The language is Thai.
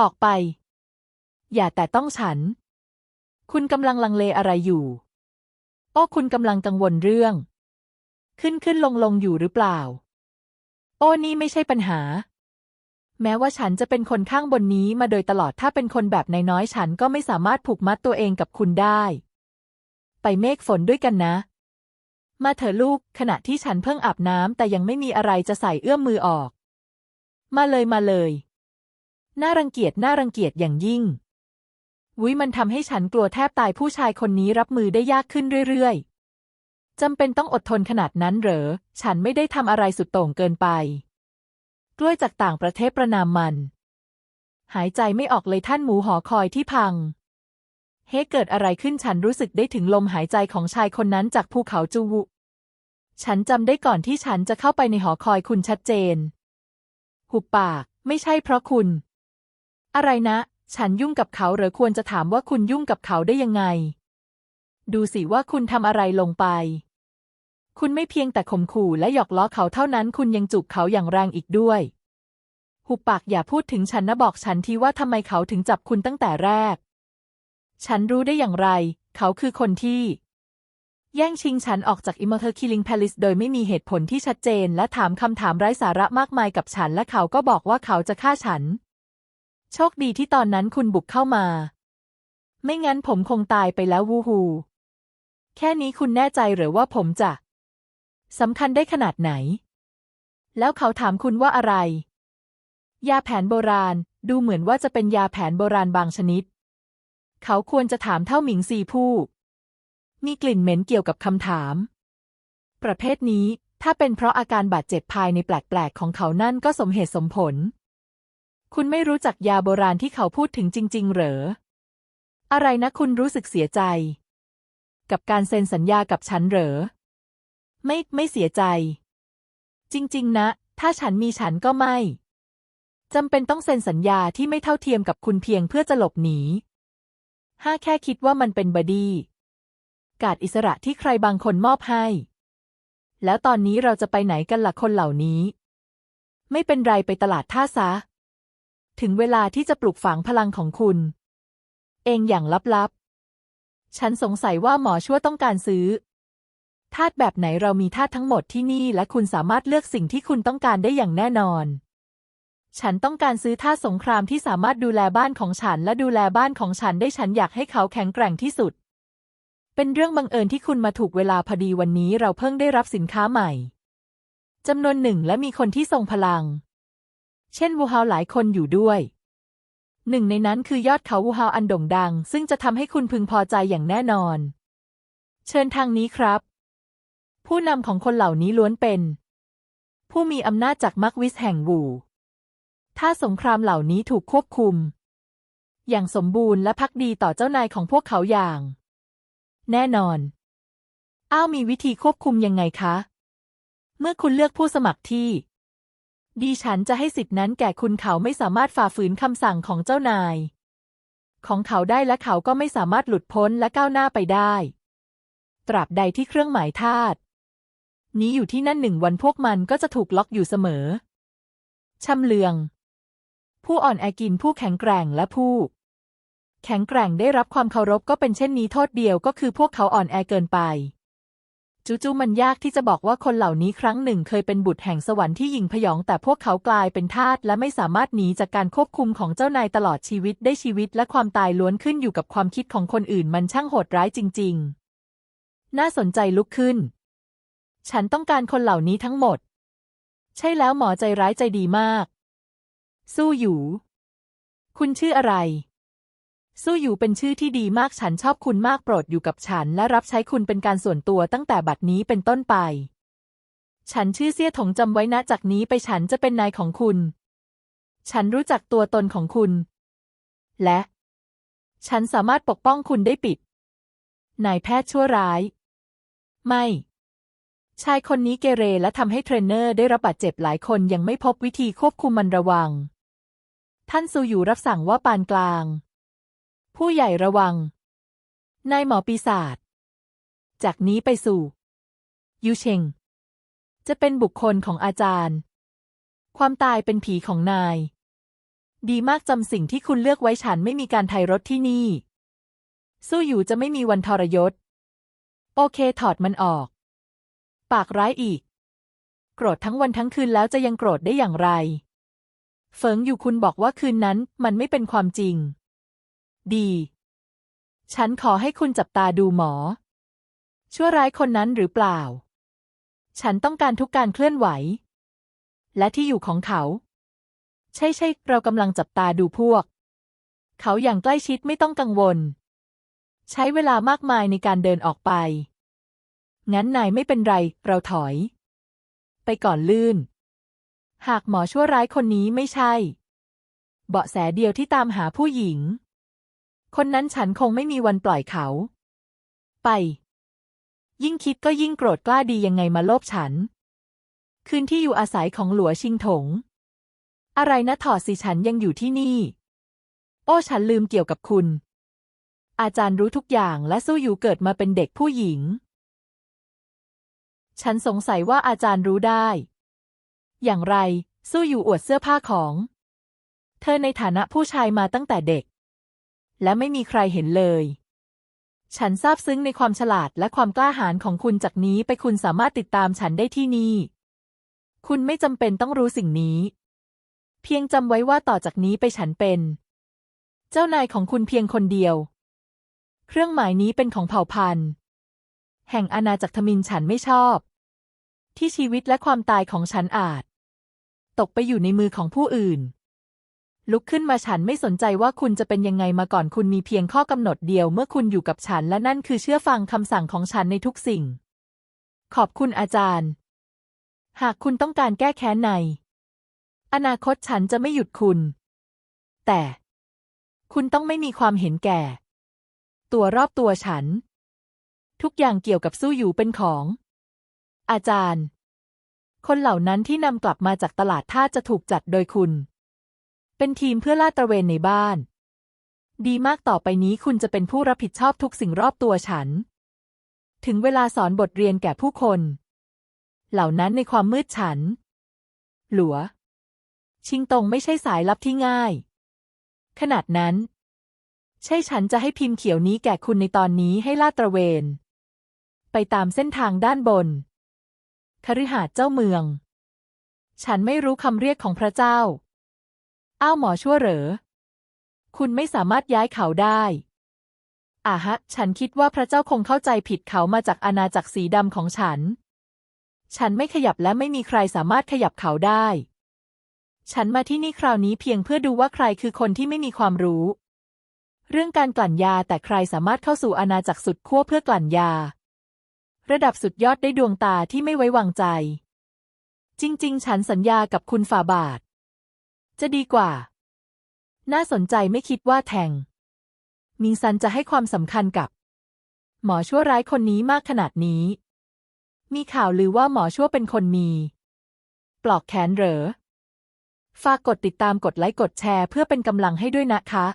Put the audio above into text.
ออกไป อย่าแต่ต้องฉัน คุณกำลังลังเลอะไรอยู่ โอ้คุณกำลังกังวลเรื่อง ขึ้นขึ้นลงลงอยู่หรือเปล่า โอ้นี่ไม่ใช่ปัญหา แม้ว่าฉันจะเป็นคนข้างบนนี้มาโดยตลอดถ้าเป็นคนแบบนายน้อยฉันก็ไม่สามารถผูกมัดตัวเองกับคุณได้ ไปเมฆฝนด้วยกันนะ มาเถอะลูกขณะที่ฉันเพิ่งอาบน้ำแต่ยังไม่มีอะไรจะใส่เอื้อมมือออก มาเลยมาเลย น่ารังเกียจน่ารังเกียจอย่างยิ่งวิมันทำให้ฉันกลัวแทบตายผู้ชายคนนี้รับมือได้ยากขึ้นเรื่อยๆจำเป็นต้องอดทนขนาดนั้นเหรอ ฉันไม่ได้ทำอะไรสุดโต่งเกินไป กล้วยจากต่างประเทศประนามมัน หายใจไม่ออกเลยท่านหมูหอคอยที่พัง เฮ้เกิดอะไรขึ้นฉันรู้สึกได้ถึงลมหายใจของชายคนนั้นจากภูเขาจูวุฉันจำได้ก่อนที่ฉันจะเข้าไปในหอคอยคุณชัดเจน หุบปาก ไม่ใช่เพราะคุณ อะไรนะ ฉันยุ่งกับเขาหรือควรจะถามว่าคุณยุ่งกับเขาได้ยังไง ดูสิว่าคุณทำอะไรลงไป คุณไม่เพียงแต่ข่มขู่และหยอกล้อเขาเท่านั้น คุณยังจูบเขาอย่างแรงอีกด้วย หุบปากอย่าพูดถึงฉันนะบอกฉันทีว่าทำไมเขาถึงจับคุณตั้งแต่แรก ฉันรู้ได้อย่างไร เขาคือคนที่ แย่งชิงฉันออกจาก Immortal Killing Palace โดยไม่มีเหตุผลที่ชัดเจน และถามคำถามไร้สาระมากมายกับฉันและเขาก็บอกว่าเขาจะฆ่าฉัน โชคดีที่ตอนนั้นคุณบุกเข้ามา ไม่งั้นผมคงตายไปแล้ววูฮู แค่นี้คุณแน่ใจหรือว่าผมจะสำคัญได้ขนาดไหน แล้วเขาถามคุณว่าอะไร ยาแผนโบราณ ดูเหมือนว่าจะเป็นยาแผนโบราณบางชนิด เขาควรจะถามเท่าหมิงซีผู้ มีกลิ่นเหม็นเกี่ยวกับคำถาม ประเภทนี้ถ้าเป็นเพราะอาการบาดเจ็บภายในแปลกๆของเขานั่นก็สมเหตุสมผล คุณไม่รู้จักยาโบราณที่เขาพูดถึงจริง ๆ เหรอ อะไรนะคุณรู้สึกเสียใจ กับการเซ็นสัญญากับฉันเหรอ ไม่ไม่เสียใจ จริง ๆ นะ ถ้าฉันมีฉันก็ไม่จำเป็นต้องเซ็นสัญญาที่ไม่เท่าเทียมกับคุณเพียงเพื่อจะหลบหนีห้าแค่คิดว่ามันเป็นบดีการอิสระที่ใครบางคนมอบให้ แล้วตอนนี้เราจะไปไหนกันล่ะคนเหล่านี้ ไม่เป็นไรไปตลาดท่าซะ ถึงเวลาที่จะปลุกฝังพลังของคุณ เองอย่างลับๆ ฉันสงสัยว่าหมอชั่วต้องการซื้อทาสแบบไหนเรามีทาสทั้งหมดที่นี่และคุณสามารถเลือกสิ่งที่คุณต้องการได้อย่างแน่นอน ฉันต้องการซื้อทาสสงครามที่สามารถดูแลบ้านของฉันและดูแลบ้านของฉันได้ฉันอยากให้เขาแข็งแกร่งที่สุด เป็นเรื่องบังเอิญที่คุณมาถูกเวลาพอดีวันนี้เราเพิ่งได้รับสินค้าใหม่จำนวนหนึ่งและมีคนที่ทรงพลัง เช่นวูฮาวหลายคนอยู่ด้วย หนึ่งในนั้นคือยอดเขาวูฮาวอันโด่งดัง ซึ่งจะทำให้คุณพึงพอใจอย่างแน่นอน เชิญทางนี้ครับ ผู้นำของคนเหล่านี้ล้วนเป็น ผู้มีอำนาจจากมักวิสแห่งวู ถ้าสงครามเหล่านี้ถูกควบคุม อย่างสมบูรณ์และพักดีต่อเจ้านายของพวกเขาอย่าง แน่นอน อ้าวมีวิธีควบคุมยังไงคะ เมื่อคุณเลือกผู้สมัครที่ ดีฉันจะให้สิทธินั้นแก่คุณเขาไม่สามารถฝ่าฝืนคำสั่งของเจ้านาย ของเขาได้และเขาก็ไม่สามารถหลุดพ้นและก้าวหน้าไปได้ ตราบใดที่เครื่องหมายทาสนี้อยู่ที่นั่นหนึ่งวันพวกมันก็จะถูกล็อกอยู่เสมอชำเลือง ผู้อ่อนแอกินผู้แข็งแกร่งและผู้ แข็งแกร่งได้รับความเคารพก็เป็นเช่นนี้โทษเดียวก็คือพวกเขาอ่อนแอเกินไป จู่ๆมันยากที่จะบอกว่าคนเหล่านี้ครั้งหนึ่งเคยเป็นบุตรแห่งสวรรค์ที่ยิงพยอง แต่พวกเขากลายเป็นทาสและไม่สามารถหนีจากการควบคุมของเจ้านายตลอดชีวิตได้ชีวิตและความตายล้วนขึ้นอยู่กับความคิดของคนอื่นมันช่างโหดร้ายจริง ๆ น่าสนใจลุกขึ้น ฉันต้องการคนเหล่านี้ทั้งหมด ใช่แล้วหมอใจร้ายใจดีมาก สู้อยู่ คุณชื่ออะไร สู้อยู่เป็นชื่อที่ดีมากฉันชอบคุณมากโปรดอยู่กับฉัน และรับใช้คุณเป็นการส่วนตัวตั้งแต่บัดนี้เป็นต้นไป ฉันชื่อเสี่ยถงจำไว้นะจากนี้ไปฉันจะเป็นนายของคุณ ฉันรู้จักตัวตนของคุณ และ ฉันสามารถปกป้องคุณได้ปิด นายแพทย์ชั่วร้าย ไม่ ชายคนนี้เกเรและทำให้เทรนเนอร์ได้รับบาดเจ็บหลายคนยังไม่พบวิธีควบคุมมันระวัง ท่านซูอยู่รับสั่งว่าปานกลาง ผู้ใหญ่ระวัง นายหมอปีศาจ จากนี้ไปสู่ ยูเชง จะเป็นบุคคลของอาจารย์ ความตายเป็นผีของนาย ดีมากจำสิ่งที่คุณเลือกไว้ฉันไม่มีการไทยรถที่นี่ สู้อยู่จะไม่มีวันทรยศ โอเคถอดมันออก ปากร้ายอีก โกรธทั้งวันทั้งคืนแล้วจะยังโกรธได้อย่างไร เฟิงอยู่คุณบอกว่าคืนนั้นมันไม่เป็นความจริง ดี ฉันขอให้คุณจับตาดูหมอ ชั่วร้ายคนนั้นหรือเปล่า ฉันต้องการทุกการเคลื่อนไหว และที่อยู่ของเขา ใช่ใช่เรากำลังจับตาดูพวก เขาอย่างใกล้ชิดไม่ต้องกังวล ใช้เวลามากมายในการเดินออกไป งั้นนายไม่เป็นไร เราถอย ไปก่อนลื่น หากหมอชั่วร้ายคนนี้ไม่ใช่ เบาะแสเดียวที่ตามหาผู้หญิง คนนั้นฉันคงไม่มีวันปล่อยเขา ไป ยิ่งคิดก็ยิ่งโกรธกล้าดียังไงมาโลภฉัน คืนที่อยู่อาศัยของหลัวชิงถง อะไรนะถอดสิฉันยังอยู่ที่นี่ โอ้ฉันลืมเกี่ยวกับคุณ อาจารย์รู้ทุกอย่างและสู้อยู่เกิดมาเป็นเด็กผู้หญิง ฉันสงสัยว่าอาจารย์รู้ได้ อย่างไรสู้อยู่อวดเสื้อผ้าของ เธอในฐานะผู้ชายมาตั้งแต่เด็ก และไม่มีใครเห็นเลย ฉันซาบซึ้งในความฉลาดและความกล้าหาญของคุณจากนี้ไปคุณสามารถติดตามฉันได้ที่นี่ คุณไม่จำเป็นต้องรู้สิ่งนี้ เพียงจำไว้ว่าต่อจากนี้ไปฉันเป็น เจ้านายของคุณเพียงคนเดียว เครื่องหมายนี้เป็นของเผ่าพันธุ์ แห่งอาณาจักรทมินฉันไม่ชอบ ที่ชีวิตและความตายของฉันอาจ ตกไปอยู่ในมือของผู้อื่น ลุกขึ้นมาฉันไม่สนใจว่าคุณจะเป็นยังไงมาก่อนคุณมีเพียงข้อกำหนดเดียวเมื่อคุณอยู่กับฉันและนั่นคือเชื่อฟังคำสั่งของฉันในทุกสิ่ง ขอบคุณอาจารย์ หากคุณต้องการแก้แค้นใน อนาคตฉันจะไม่หยุดคุณ แต่ คุณต้องไม่มีความเห็นแก่ ตัวรอบตัวฉัน ทุกอย่างเกี่ยวกับสู้อยู่เป็นของ อาจารย์ คนเหล่านั้นที่นำกลับมาจากตลาดท่าจะถูกจัดโดยคุณ เป็นทีมเพื่อลาดตระเวนในบ้าน ดีมากต่อไปนี้คุณจะเป็นผู้รับผิดชอบทุกสิ่งรอบตัวฉัน ถึงเวลาสอนบทเรียนแก่ผู้คน เหล่านั้นในความมืดฉัน หลัว ชิงตงไม่ใช่สายลับที่ง่าย ขนาดนั้น ใช่ฉันจะให้พิมพ์เขียวนี้แก่คุณในตอนนี้ให้ลาดตระเวน ไปตามเส้นทางด้านบนคฤหาสน์เจ้าเมือง ฉันไม่รู้คำเรียกของพระเจ้า อ้าวหมอชั่วเหรอ คุณไม่สามารถย้ายเขาได้อ่าฮะ ฉันคิดว่าพระเจ้าคงเข้าใจผิดเขามาจากอาณาจักรสีดำของฉัน ฉันไม่ขยับและไม่มีใครสามารถขยับเขาได้ ฉันมาที่นี่คราวนี้เพียงเพื่อดูว่าใครคือคนที่ไม่มีความรู้ เรื่องการกลั่นยาแต่ใครสามารถเข้าสู่อาณาจักรสุดขั้วเพื่อกลั่นยา ระดับสุดยอดได้ดวงตาที่ไม่ไว้วางใจ จริง ๆ ฉันสัญญากับคุณฝ่าบาท จะดีกว่า น่าสนใจไม่คิดว่าแทง มิงซันจะให้ความสำคัญกับ หมอชั่วร้ายคนนี้มากขนาดนี้ มีข่าวลือว่าหมอชั่วเป็นคนมี ปลอกแขนเหรอ ฝากกดติดตามกดไลค์กดแชร์เพื่อเป็นกำลังให้ด้วยนะคะ